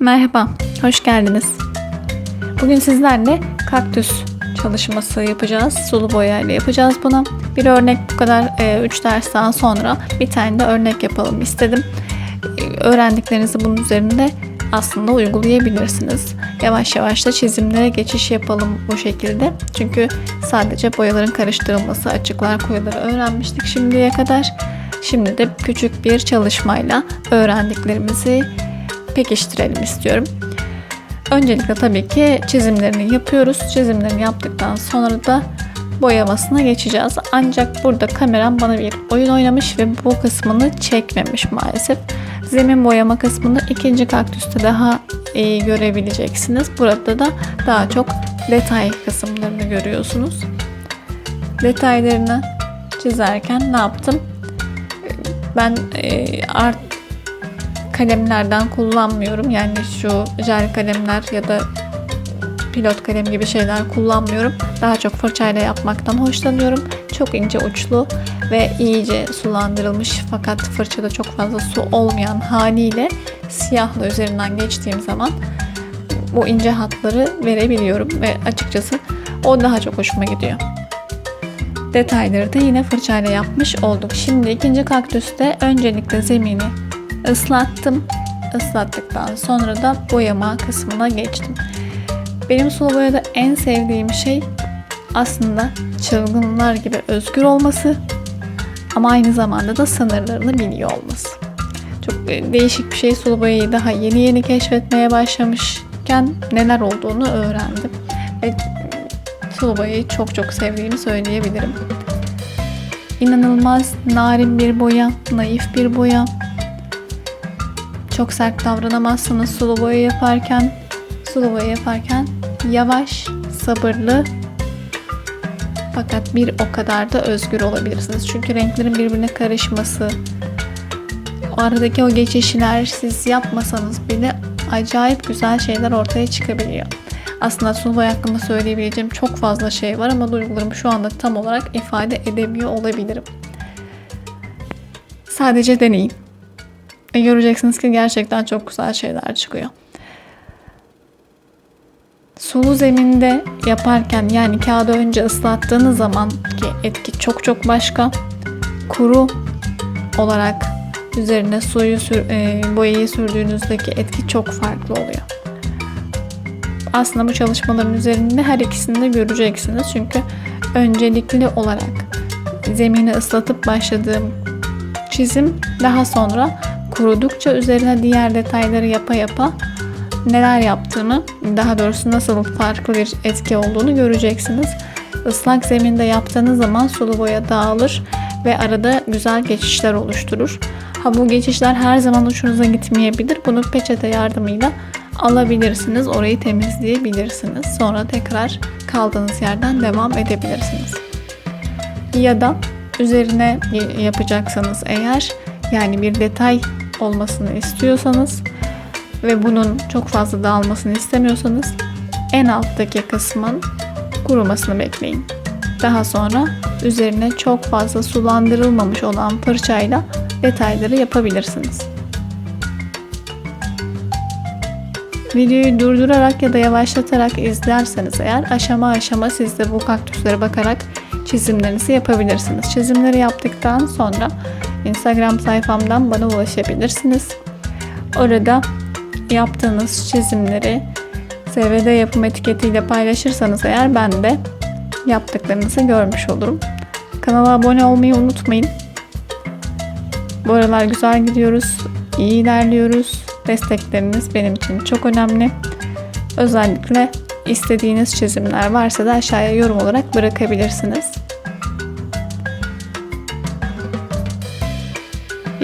Merhaba, hoş geldiniz. Bugün sizlerle kaktüs çalışması yapacağız. Sulu boya ile yapacağız bunu. Bir örnek bu kadar 3 dersten sonra bir tane de örnek yapalım istedim. E, öğrendiklerinizi bunun üzerinde aslında uygulayabilirsiniz. Yavaş yavaş da çizimlere geçiş yapalım bu şekilde. Çünkü sadece boyaların karıştırılması, açıklar koyuları öğrenmiştik şimdiye kadar. Şimdi de küçük bir çalışmayla öğrendiklerimizi pekiştirelim istiyorum. Öncelikle tabii ki çizimlerini yapıyoruz. Çizimlerini yaptıktan sonra da boyamasına geçeceğiz. Ancak burada kameram bana bir oyun oynamış ve bu kısmını çekmemiş maalesef. Zemin boyama kısmını ikinci kaktüste daha iyi görebileceksiniz. Burada da daha çok detay kısımlarını görüyorsunuz. Detaylarını çizerken ne yaptım? Ben e, art kalemlerden kullanmıyorum. Yani şu jel kalemler ya da pilot kalem gibi şeyler kullanmıyorum. Daha çok fırçayla yapmaktan hoşlanıyorum. Çok ince uçlu ve iyice sulandırılmış fakat fırçada çok fazla su olmayan haliyle siyahla üzerinden geçtiğim zaman bu ince hatları verebiliyorum ve açıkçası o daha çok hoşuma gidiyor. Detayları da yine fırçayla yapmış olduk. Şimdi ikinci kaktüste öncelikle zemini ıslattım. Islattıktan sonra da boyama kısmına geçtim. Benim sulu boyada en sevdiğim şey aslında çılgınlar gibi özgür olması ama aynı zamanda da sınırlarını biliyor olması. Çok değişik bir şey sulu boyayı daha yeni yeni keşfetmeye başlamışken neler olduğunu öğrendim. Ve sulu boyayı çok çok sevdiğimi söyleyebilirim. İnanılmaz narin bir boya, naif bir boya. Çok sert davranamazsınız sulu boya yaparken. Sulu boya yaparken yavaş, sabırlı fakat bir o kadar da özgür olabilirsiniz. Çünkü renklerin birbirine karışması, o aradaki o geçişler siz yapmasanız bile acayip güzel şeyler ortaya çıkabiliyor. Aslında sulu boya hakkında söyleyebileceğim çok fazla şey var ama duygularımı şu anda tam olarak ifade edemiyor olabilirim. Sadece deneyin. Ve göreceksiniz ki gerçekten çok güzel şeyler çıkıyor. Sulu zeminde yaparken yani kağıdı önce ıslattığınız zaman ki etki çok çok başka. Kuru olarak üzerine suyu sür, e, boyayı sürdüğünüzdeki etki çok farklı oluyor. Aslında bu çalışmaların üzerinde her ikisini de göreceksiniz. Çünkü öncelikli olarak zemini ıslatıp başladığım çizim daha sonra kurudukça üzerine diğer detayları yapa yapa neler yaptığını, daha doğrusu nasıl farklı bir etki olduğunu göreceksiniz. Islak zeminde yaptığınız zaman sulu boya dağılır ve arada güzel geçişler oluşturur. Ha bu geçişler her zaman uçunuza gitmeyebilir. Bunu peçete yardımıyla alabilirsiniz. Orayı temizleyebilirsiniz. Sonra tekrar kaldığınız yerden devam edebilirsiniz. Ya da üzerine yapacaksanız eğer yani bir detay olmasını istiyorsanız ve bunun çok fazla dağılmasını istemiyorsanız en alttaki kısmın kurumasını bekleyin. Daha sonra üzerine çok fazla sulandırılmamış olan fırçayla detayları yapabilirsiniz. Videoyu durdurarak ya da yavaşlatarak izlerseniz eğer aşama aşama siz de bu kaktüslere bakarak çizimlerinizi yapabilirsiniz. Çizimleri yaptıktan sonra Instagram sayfamdan bana ulaşabilirsiniz. Orada yaptığınız çizimleri SVD yapım etiketiyle paylaşırsanız eğer ben de yaptıklarınızı görmüş olurum. Kanala abone olmayı unutmayın. Bu aralar güzel gidiyoruz, iyi ilerliyoruz. Destekleriniz benim için çok önemli. Özellikle istediğiniz çizimler varsa da aşağıya yorum olarak bırakabilirsiniz.